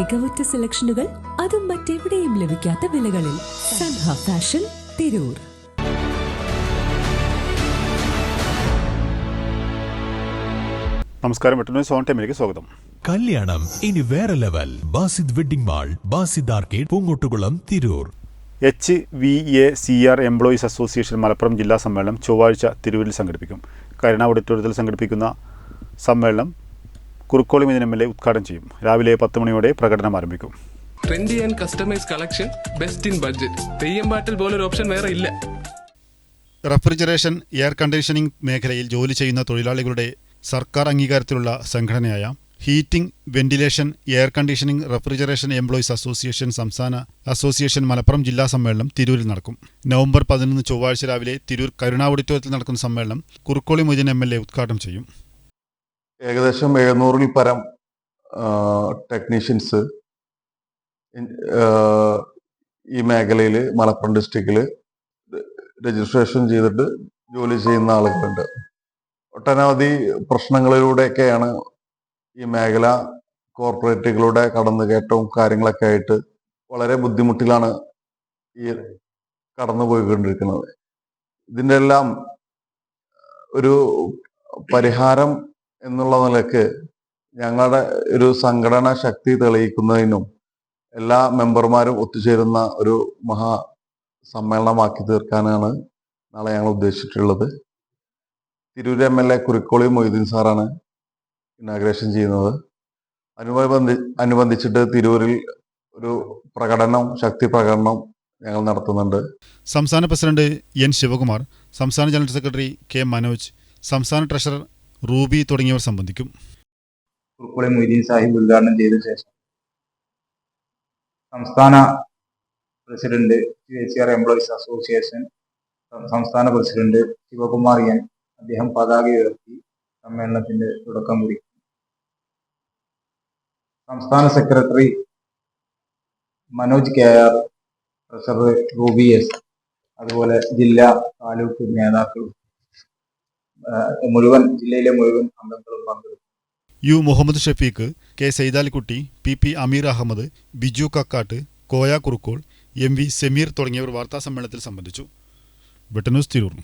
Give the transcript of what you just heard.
മികവുറ്റ സെലക്ഷനുകൾ അതും മറ്റെവിടെയും ലഭിക്കാത്ത വിലകളിൽ സൻഹ ഫാഷൻ തിരൂർ. നമസ്കാരം വെട്ടുന്ന സോൺ ടൈമിലേക്ക് സ്വാഗതം. കല്യാണം ഇനി വേറെ level. Basid wedding mall Basid arcade Poongottukulam Tirur. H V A C R employees association Malappuram ജില്ലാ സമ്മേളനം ചൊവ്വാഴ്ച തിരൂരിൽ സംഘടിപ്പിക്കും. കരുണ ഓഡിറ്റോറിയത്തിൽ സംഘടിപ്പിക്കുന്ന സമ്മേളനം Kurukkoli Mithun M L A ഉദ്ഘാടനം ചെയ്യും. രാവിലെ പത്ത് മണിയോടെ പ്രകടനം ആരംഭിക്കും. Trendy and customise collection best in budget Theyyam പാട്ടിൽ പോലൊരു ഓപ്ഷൻ വേറെ ഇല്ല. റെഫ്രിജറേഷൻ എയർ കണ്ടീഷനിംഗ് മേഖലയിൽ ജോലി ചെയ്യുന്ന തൊഴിലാളികളുടെ സർക്കാർ അംഗീകാരത്തിലുള്ള സംഘടനയായ heating ventilation air conditioning refrigeration employees association സംസ്ഥാന അസോസിയേഷൻ മലപ്പുറം ജില്ലാ സമ്മേളനം തിരൂരിൽ നടക്കും. നവംബർ പതിനൊന്ന് ചൊവ്വാഴ്ച രാവിലെ തിരൂർ കരുണ ഓഡിറ്റോറിയത്തിൽ നടക്കുന്ന സമ്മേളനം Kurukkoli Moideen M L A ഉദ്ഘാടനം ചെയ്യും. ഏകദേശം എഴുന്നൂറിൽ പരം ടെക്നീഷ്യൻസ് ഈ മേഖലയിൽ മലപ്പുറം ഡിസ്ട്രിക്റ്റിൽ രജിസ്ട്രേഷൻ ചെയ്തിട്ട് ജോലി ചെയ്യുന്ന ആളുകളുണ്ട്. ഒട്ടനവധി പ്രശ്നങ്ങളിലൂടെയൊക്കെയാണ് ഈ മേഖല കോർപ്പറേറ്റുകളുടെ കടന്നുകയറ്റവും കാര്യങ്ങളൊക്കെ ആയിട്ട് വളരെ ബുദ്ധിമുട്ടിലാണ് ഈ കടന്നു പോയിക്കൊണ്ടിരിക്കുന്നത് ഇതിന്റെ എല്ലാം ഒരു പരിഹാരം എന്നുള്ള നിലയ്ക്ക് ഞങ്ങളുടെ ഒരു സംഘടന ശക്തി തെളിയിക്കുന്നതിനും എല്ലാ മെമ്പർമാരും ഒത്തുചേരുന്ന ഒരു മഹാ സമ്മേളനമാക്കി തീർക്കാനാണ് നാളെ ഞങ്ങൾ ഉദ്ദേശിച്ചിട്ടുള്ളത്. Tirur M L A Kurukkoli Moideen സാറാണ് ഇനാഗ്രേഷൻ ചെയ്യുന്നത്. അനുബന്ധി അനുബന്ധിച്ചിട്ട് തിരൂരിൽ ഒരു പ്രകടനം ശക്തി പ്രകടനം ഞങ്ങൾ നടത്തുന്നുണ്ട്. സംസ്ഥാന പ്രസിഡന്റ് എൻ ശിവകുമാർ സംസ്ഥാന ജനറൽ സെക്രട്ടറി കെ മനോജ് സംസ്ഥാന ട്രഷറർ റൂബി തുടങ്ങിയവർ സംബന്ധിക്കും. കുറുക്കുളി മൊയ്തീൻ സാഹിബ് ഉദ്ഘാടനം ചെയ്ത ശേഷം സംസ്ഥാന president C R employees association സംസ്ഥാന പ്രസിഡന്റ് ശിവകുമാർ എൻ. അദ്ദേഹം പതാക ഉയർത്തി സമ്മേളനത്തിന്റെ തുടക്കം കുറിക്കും. സംസ്ഥാന secretary Manoj K R treasurer Ruby S. അതുപോലെ ജില്ലാ താലൂക്ക് നേതാക്കളും മുഴുവൻ ജില്ലയിലെ മുഴുവൻ അംഗങ്ങളും പങ്കെടുക്കും. U Muhammad Shafeeq K Saithalikutty P P Ameer Ahmed Biju Kakkat Koya Kurukkol M V Sameer തുടങ്ങിയവർ വാർത്താ സമ്മേളനത്തിൽ സംബന്ധിച്ചു. ബ്രിട്ടനൂസ് തിരൂർ.